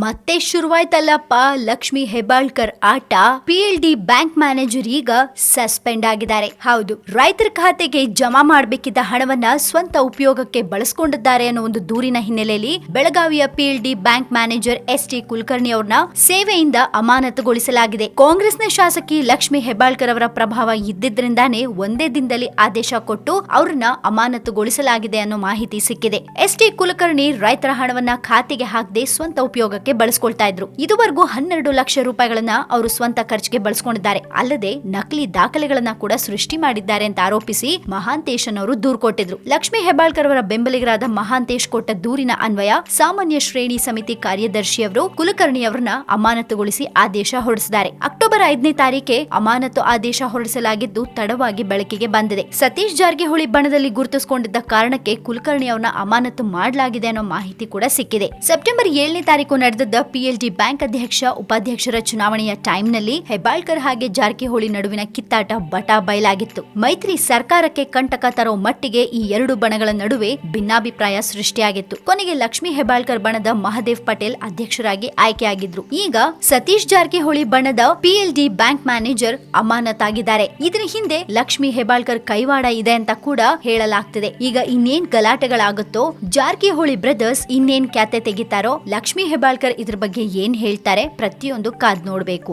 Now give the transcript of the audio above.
ಮತ್ತೆ ಶುರುವಾಯ್ತಲ್ಲಪ್ಪ. ಲಕ್ಷ್ಮಿ ಹೆಬ್ಬಾಳ್ಕರ್ ಆಟ. PLD bank manager ಈಗ ಸಸ್ಪೆಂಡ್ ಆಗಿದ್ದಾರೆ. ಹೌದು, ರೈತರ ಖಾತೆಗೆ ಜಮಾ ಮಾಡಬೇಕಿದ್ದ ಹಣವನ್ನ ಸ್ವಂತ ಉಪಯೋಗಕ್ಕೆ ಬಳಸ್ಕೊಂಡಿದ್ದಾರೆ ಅನ್ನೋ ಒಂದು ದೂರಿನ ಹಿನ್ನೆಲೆಯಲ್ಲಿ ಬೆಳಗಾವಿಯ PLD bank manager S T Kulkarni ಅವ್ರನ್ನ ಸೇವೆಯಿಂದ ಅಮಾನತುಗೊಳಿಸಲಾಗಿದೆ. ಕಾಂಗ್ರೆಸ್ನ ಶಾಸಕಿ ಲಕ್ಷ್ಮಿ ಹೆಬ್ಬಾಳ್ಕರ್ ಅವರ ಪ್ರಭಾವ ಇದ್ದಿದ್ರಿಂದಾನೇ ಒಂದೇ ದಿನದಲ್ಲಿ ಆದೇಶ ಕೊಟ್ಟು ಅವ್ರನ್ನ ಅಮಾನತುಗೊಳಿಸಲಾಗಿದೆ ಅನ್ನೋ ಮಾಹಿತಿ ಸಿಕ್ಕಿದೆ. ಎಸ್ ಟಿ ಕುಲಕರ್ಣಿ ರೈತರ ಹಣವನ್ನ ಖಾತೆಗೆ ಹಾಕದೆ ಸ್ವಂತ ಉಪಯೋಗಕ್ಕೆ ಬಳಸ್ಕೊಳ್ತಾ ಇದ್ರು. ಇದುವರೆಗೂ ಹನ್ನೆರಡು ಲಕ್ಷ ರೂಪಾಯಿಗಳನ್ನ ಅವರು ಸ್ವಂತ ಖರ್ಚಿಗೆ ಬಳಸ್ಕೊಂಡಿದ್ದಾರೆ. ಅಲ್ಲದೆ ನಕಲಿ ದಾಖಲೆಗಳನ್ನ ಕೂಡ ಸೃಷ್ಟಿ ಮಾಡಿದ್ದಾರೆ ಅಂತ ಆರೋಪಿಸಿ ಮಹಾಂತೇಶನ್ ಅವರು ದೂರು ಕೊಟ್ಟಿದ್ರು. ಲಕ್ಷ್ಮಿ ಹೆಬ್ಬಾಳ್ಕರ್ ಅವರ ಬೆಂಬಲಿಗರಾದ ಮಹಾಂತೇಶ್ ಕೊಟ್ಟ ದೂರಿನ ಅನ್ವಯ ಸಾಮಾನ್ಯ ಶ್ರೇಣಿ ಸಮಿತಿ ಕಾರ್ಯದರ್ಶಿಯವರು ಕುಲಕರ್ಣಿ ಅವರನ್ನ ಅಮಾನತುಗೊಳಿಸಿ ಆದೇಶ ಹೊರಡಿಸಿದ್ದಾರೆ. ಅಕ್ಟೋಬರ್ ಐದನೇ ತಾರೀಕೆ ಅಮಾನತು ಆದೇಶ ಹೊರಡಿಸಲಾಗಿದ್ದು ತಡವಾಗಿ ಬೆಳಕಿಗೆ ಬಂದಿದೆ. ಸತೀಶ್ ಜಾರಕಿಹೊಳಿ ಬಣದಲ್ಲಿ ಗುರುತಿಸಿಕೊಂಡಿದ್ದ ಕಾರಣಕ್ಕೆ ಕುಲಕರ್ಣಿ ಅವರನ್ನ ಅಮಾನತು ಮಾಡಲಾಗಿದೆ ಅನ್ನೋ ಮಾಹಿತಿ ಕೂಡ ಸಿಕ್ಕಿದೆ. ಸೆಪ್ಟೆಂಬರ್ ಏಳನೇ ತಾರೀಕು ನಡೆದಿದ್ದ ಪಿಎಲ್ಡಿ ಬ್ಯಾಂಕ್ ಅಧ್ಯಕ್ಷ, ಉಪಾಧ್ಯಕ್ಷರ ಚುನಾವಣೆಯ ಟೈಮ್ನಲ್ಲಿ ಹೆಬ್ಬಾಳ್ಕರ್ ಹಾಗೆ ಜಾರಕಿಹೊಳಿ ನಡುವಿನ ಕಿತ್ತಾಟ ಬಟಾ ಬಯಲಾಗಿತ್ತು. ಮೈತ್ರಿ ಸರ್ಕಾರಕ್ಕೆ ಕಂಟಕ ತರೋ ಮಟ್ಟಿಗೆ ಈ ಎರಡು ಬಣಗಳ ನಡುವೆ ಭಿನ್ನಾಭಿಪ್ರಾಯ ಸೃಷ್ಟಿಯಾಗಿತ್ತು. ಕೊನೆಗೆ ಲಕ್ಷ್ಮಿ ಹೆಬ್ಬಾಳ್ಕರ್ ಬಣದ ಮಹದೇವ್ ಪಟೇಲ್ ಅಧ್ಯಕ್ಷರಾಗಿ ಆಯ್ಕೆಯಾಗಿದ್ರು. ಈಗ ಸತೀಶ್ ಜಾರಕಿಹೊಳಿ ಬಣದ ಪಿಎಲ್ಡಿ ಬ್ಯಾಂಕ್ ಮ್ಯಾನೇಜರ್ ಅಮಾನತಾಗಿದ್ದಾರೆ. ಇದರ ಹಿಂದೆ ಲಕ್ಷ್ಮಿ ಹೆಬ್ಬಾಳ್ಕರ್ ಕೈವಾಡ ಇದೆ ಅಂತ ಕೂಡ ಹೇಳಲಾಗ್ತಿದೆ. ಈಗ ಇನ್ನೇನ್ ಗಲಾಟೆಗಳಾಗುತ್ತೋ, ಜಾರಕಿಹೊಳಿ ಬ್ರದರ್ಸ್ ಇನ್ನೇನ್ ಖ್ಯಾತೆ ತೆಗಿತಾರೋ, ಲಕ್ಷ್ಮಿ ಹೆಬ್ಬಾಳ್ಕರ್ ಇದ್ರ ಬಗ್ಗೆ ಏನ್ ಹೇಳ್ತಾರೆ ಪ್ರತಿಯೊಂದು ಕಾದ್ ನೋಡ್ಬೇಕು.